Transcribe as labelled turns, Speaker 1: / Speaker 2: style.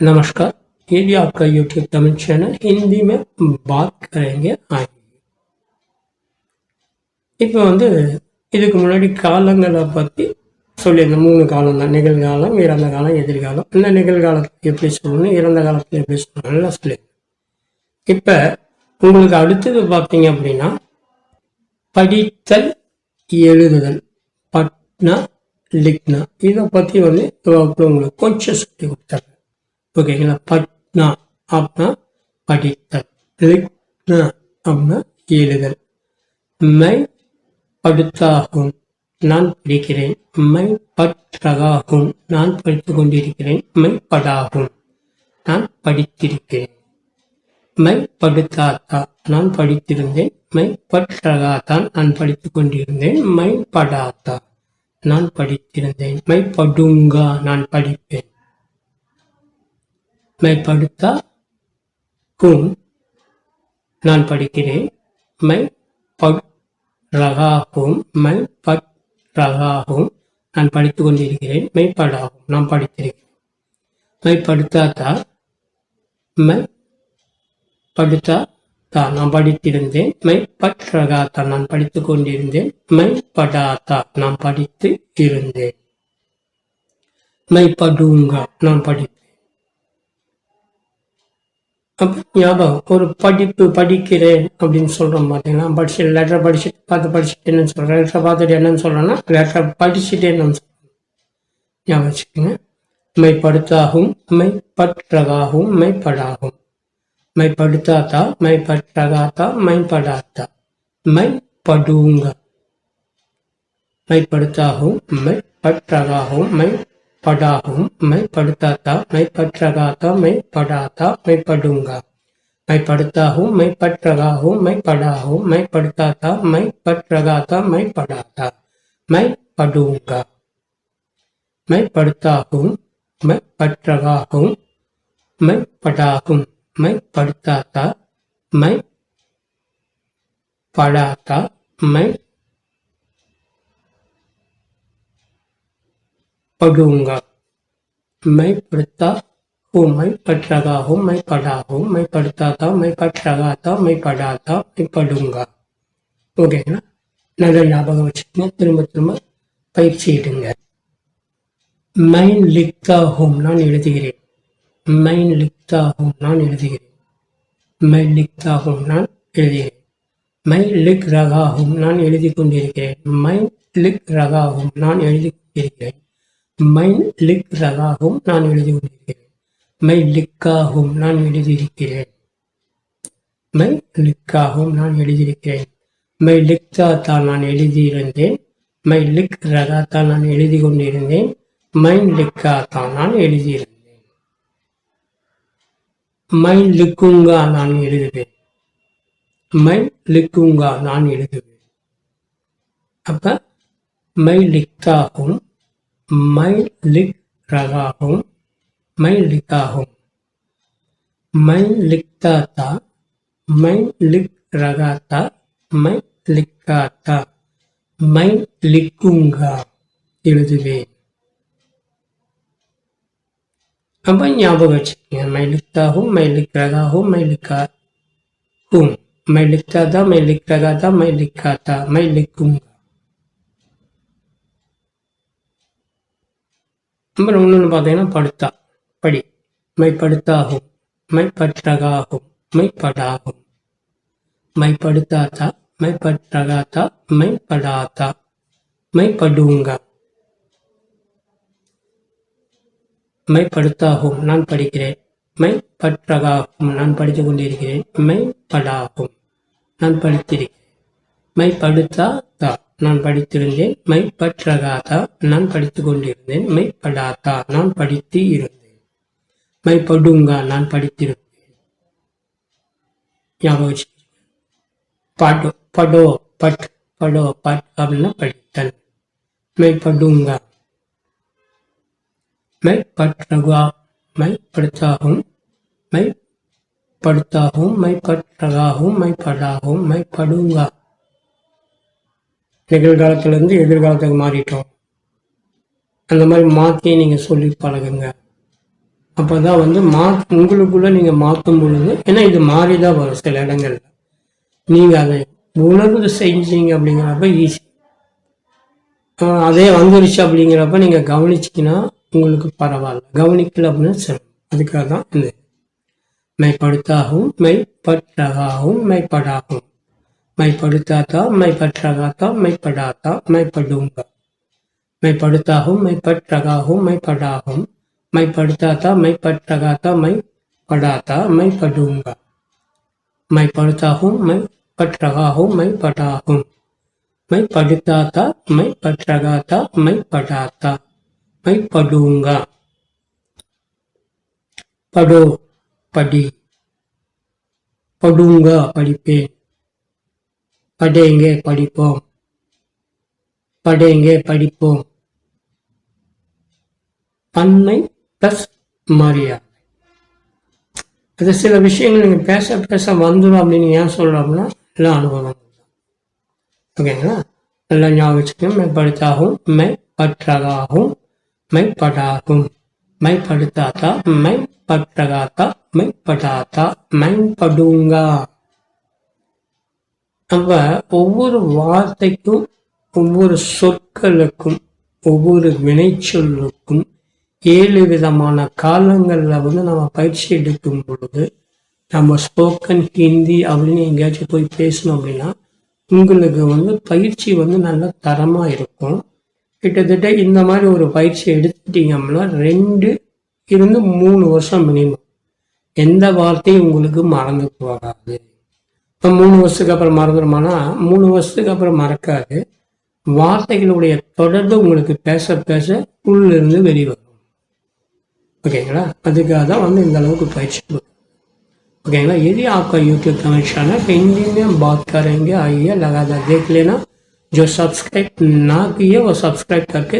Speaker 1: नमस्कार ये भी आपका यूट्यूब तमिल चैनल हिंदी में बात करेंगे आएंगे இப்போ வந்து இதுக்கு முன்னாடி காலங்களை பற்றி சொல்லியிருந்தேன் மூணு காலம் தான் நிகழ்காலம் இறந்த காலம் எதிர்காலம் இந்த நிகழ்காலத்தில் எப்படி சொல்லணும் இறந்த காலத்தில் எப்படி சொல்லணும்னு சொல்லியிருந்தேன் இப்போ உங்களுக்கு அடுத்தது பார்த்தீங்க அப்படின்னா படித்தல் எழுதுதல் பட்னா லிக்னா இதை பற்றி வந்து வகுப்புல உங்களுக்கு கொஞ்சம் சொல்லி கொடுத்தாங்க ஓகேங்களா பட்னா அப்படின்னா படித்தல். லிக்னா அப்படின்னா எழுதல். மை படுத்தாகும். நான் படிக்கிறேன். மை பற்றகாகும். நான் படித்து கொண்டிருக்கிறேன். மை படாகும். நான் படித்திருக்கிறேன். மை படுத்தாத்தா நான் படித்திருந்தேன். மை பற்றகாத்தான் நான் படித்து கொண்டிருந்தேன். மை படாத்தா நான் படித்திருந்தேன். மை படுங்கா நான் படிப்பேன். மை படுத்தா நான் படிக்கிறேன். மை பட் ரகாகும். மை பட் ரகாகும். நான் படித்துக் கொண்டிருக்கிறேன். மெய்ப்படாகும் நான் படித்திருக்கிறேன். மை படுத்தாத்தா மை படுத்தா தா நான் படித்திருந்தேன். மை பற்றகாத்தா நான் படித்துக் கொண்டிருந்தேன். மை படாத்தா நான் படித்து இருந்தேன். மை படுங்கா நான் படிப்பேன் அப்போ ஞாபகம் ஒரு படிப்பு படிக்கிறேன் அப்படின்னு சொல்கிறோம் பார்த்தீங்கன்னா படிச்சு லெட்டர் படிச்சுட்டு பார்த்து படிச்சுட்டு என்னன்னு சொல்கிறேன் லெட்டரை பார்த்துட்டு என்னன்னு சொல்றேன்னா லெட்டரை படிச்சுட்டு என்னன்னு சொல்கிறேன் ஞாபகம் வச்சுக்கோங்க. மை படுத்தாகும் மை பற்றகாகும் மை படாகும் மை படுத்தாத்தா மை பற்றகாத்தா पढ़ा हूँ मैं पढ़ता था मैं पढ़ रहा था मैं पढ़ा था मैं पढ़ूँगा मैं पढ़ता हूँ मैं पढ़ रहा हूँ मैं पढ़ा हूँ मैं पढ़ता था मैं पढ़ रहा था मैं पढ़ा था मैं पढ़ूँगा मैं पढ़ता हूँ मैं पढ़ रहा हूँ मैं पढ़ा हूँ मैं पढ़ता था मैं पढ़ा था मैं पढ़ूंगा मैं पढ़ता हूँ मैं पढ़ रहा हूँ मैं पढ़ा हूँ मैं पढ़ता था मैं पढ़ रहा था मैं पढ़ा था मैं पढ़ूंगा ஓகேங்களா நல்ல ஞாபகம் வச்சுக்கோங்க திரும்ப திரும்ப பயிற்சியிடுங்க மைன் லிக்தா ஹோம் நான் எழுதுகிறேன் மைன் லிக்தா ஹோம் நான் எழுதுகிறேன் மை லிக்தா ஹோம் நான் எழுதுகிறேன் மை லிக் ரகாகும் நான் எழுதி கொண்டிருக்கிறேன் மை லிக் ரகாகும் நான் எழுதி கொண்டிருக்கிறேன் மை லிக் ரகாகும் நான் எழுதி கொண்டிருக்கிறேன் மை லிக்காகும் நான் எழுதியிருக்கிறேன். மை லிக்காகும் நான் எழுதியிருக்கிறேன். மை லிக்தா தான் நான் எழுதியிருந்தேன். மை லிக் ரகா தான் நான் எழுதி கொண்டிருந்தேன் மை லிக்கா தான் நான் எழுதியிருந்தேன். மை லிக்குங்கா நான் எழுதுவேன். மை லிக்குங்கா நான் எழுதுவேன். அப்ப மை லிக்தாகும் மை லிக் ரகாகும் மை லிக்காகும் மை லிக்தாத்தா மை லிக் ரகாத்தா மை லிக்காத்தா மை லிக்குங்கா எழுதுவேன் அப்ப ஞாபகம் வச்சுக்கோங்க மை லிக்தாகும் மை லிக் ரகாகும் மை லிக்கா ஹும் மை லிக்தாதா மை லிக் ரகாத்தா மை லிக்காத்தா மை லிக்குங்கா அப்புறம் இன்னொன்று பார்த்தீங்கன்னா படுத்தா. படி. மைப்படுத்தாகும். மைப்பற்றகாகும். மைப்படாகும். மைப்படுத்தாத்தா மைப்பற்றகாத்தா மைப்படாத்தா மைப்படுங்க. மைப்படுத்தாகும். நான் படிக்கிறேன். மைப்பற்றகாகும். நான் படித்து கொண்டிருக்கிறேன். மைப்படாகும். நான் படித்திருக்கிறேன். மைப்படுத்தாத்தா நான் படித்திருந்தேன். மை பற்றகாதா நான் படித்துக் கொண்டிருந்தேன் மை படாத்தா நான் படித்து இருந்தேன் மை படுங்கா நான் படித்திருந்தேன். ஞாபகம் படோ படோ பட் படோ பட் அப்படின்னா படித்தல் மை படுங்கா மை பற்றகா மை படுத்தாகும் மை படுத்தாகும் மை பற்றகாகும் மை படாகும் மை படுங்கா நிகழ்காலத்திலேருந்து எதிர்காலத்துக்கு மாறிட்டோம். அந்த மாதிரி மாற்றி நீங்கள் சொல்லி பழகுங்க. அப்போ தான் வந்து மா உங்களுக்குள்ளே நீங்கள் மாற்றும் பொழுது ஏன்னா இது மாறி தான் வரும் சில இடங்கள்ல. நீங்கள் அதை உணர்வு செஞ்சீங்க அப்படிங்கிறப்ப ஈஸி அதே வந்துருச்சு அப்படிங்கிறப்ப நீங்கள் கவனிச்சிங்கன்னா உங்களுக்கு பரவாயில்ல. கவனிக்கல அப்படின்னா சரி அதுக்காக தான் இந்த மெய்ப்படுத்தாகவும் मैं पढ़ता था, मैं पढ़ रहा था मैं पढ़ा था मैं पढ़ूँगा। मैं पढ़ता हूँ, मैं पढ़ रहा हूँ, मैं पढ़ा हूँ। मैं पढ़ता था, मैं पढ़ रहा था मैं पढ़ा था मैं पढ़ूँगा। मैं पढ़ता हूँ, मैं पढ़ रहा हूँ, मैं पढ़ा हूँ। मैं पढ़ता था, मैं पढ़ रहा था, मैं पढ़ा था मैं पढ़ूँगा। पढ़ो, पढ़ी, पढ़ूँगा, पढ़ी पे படேங்க படிப்போம். படேங்க படிப்போம். பன்மை ப்ளஸ் மரியாதை அது சில விஷயங்கள் நீங்கள் பேச பேச வந்துடும் அப்படின்னு ஏன் சொல்கிறோம்னா எல்லாம் அனுபவம். ஓகேங்களா எல்லாம் ஞாபகம் வச்சுக்கணும் மெய்ப்படுத்தாகும் மெய்ப்பற்றகாகும் மெய்ப்படாகும் மெய்ப்படுத்தாத்தா மெய்ப்பற்றகாத்தா மெய்ப்படாத்தா மெய்ப்படுங்கா நம்ம ஒவ்வொரு வார்த்தைக்கும் ஒவ்வொரு சொற்களுக்கும் ஒவ்வொரு வினைச்சொல்லுக்கும் ஏழு விதமான காலங்களில் வந்து நம்ம பயிற்சி எடுக்கும் பொழுது நம்ம ஸ்போக்கன் ஹிந்தி அப்படின்னு எங்கேயாச்சும் போய் பேசணும் அப்படின்னா உங்களுக்கு வந்து பயிற்சி வந்து நல்ல தரமாக இருக்கும். கிட்டத்தட்ட இந்த மாதிரி ஒரு பயிற்சி எடுத்துட்டீங்கன்னா ரெண்டு இருந்து மூணு வருஷம் மினிமம் எந்த வார்த்தையும் உங்களுக்கு மறந்து போகாது. இப்போ மூணு வருஷத்துக்கு அப்புறம் மறந்துடுமானா? மூணு வருஷத்துக்கு அப்புறம் மறக்காது. வார்த்தைகளுடைய தொடர்ந்து உங்களுக்கு பேச பேச உள்ளிருந்து வெளிவரும். ஓகேங்களா? அதுக்காக தான் வந்து இந்த அளவுக்கு பயிற்சி ஓகேங்களா? यदि आपका यूट्यूब चैनल चैनल हिंदी பாத் बात करेंगे आइए लगातार देख लेना जो सब्सक्राइब ஒரு किए वो सब्सक्राइब करके